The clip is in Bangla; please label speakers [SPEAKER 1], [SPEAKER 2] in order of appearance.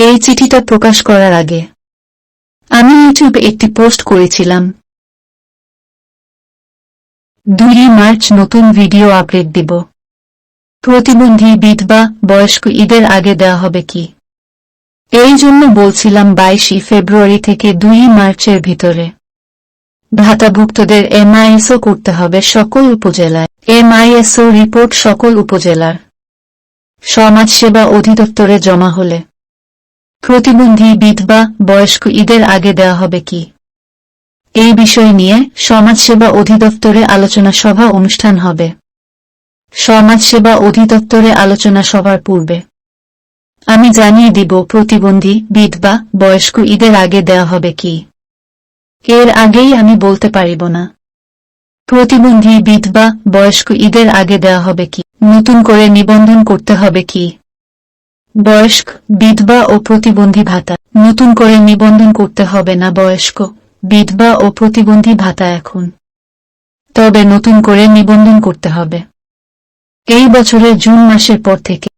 [SPEAKER 1] এই চিঠিটা প্রকাশ করার আগে। আমি ইউটিউবে একটি পোস্ট করেছিলাম। দুই মার্চ নতুন ভিডিও আপডেট দিব। প্রতিবন্ধী বিধবা বয়স্ক ঈদের আগে দেওয়া হবে কি? এই জন্য বলছিলাম বাইশে ফেব্রুয়ারি থেকে দুই মার্চের ভিতরে। ভাতাভুক্তদের এমআইএসও করতে হবে সকল উপজেলায়। এমআইএসও রিপোর্ট সকল উপজেলার। সমাজসেবা অধিদপ্তরে জমা হলে। প্রতিবন্ধী বিধবা বয়স্ক ঈদের আগে দেওয়া হবে কি? এই বিষয় নিয়ে সমাজসেবা অধিদপ্তরে আলোচনা সভা অনুষ্ঠান হবে। সমাজসেবা অধিদপ্তরে আলোচনা সভার পূর্বে। আমি জানিয়ে দিব প্রতিবন্ধী বিধবা বয়স্ক ঈদের আগে দেওয়া হবে কি। এর আগেই আমি বলতে পারিব না। প্রতিবন্ধী বিধবা বয়স্ক ঈদের আগে দেওয়া হবে কি? নতুন করে নিবন্ধন করতে হবে কি? বয়স্ক, বিধবা ও প্রতিবন্ধী ভাতা। নতুন করে নিবন্ধন করতে হবে না বয়স্ক, বিধবা ও প্রতিবন্ধী ভাতা এখন। তবে নতুন করে নিবন্ধন করতে হবে। এই বছরের জুন মাসের পর থেকে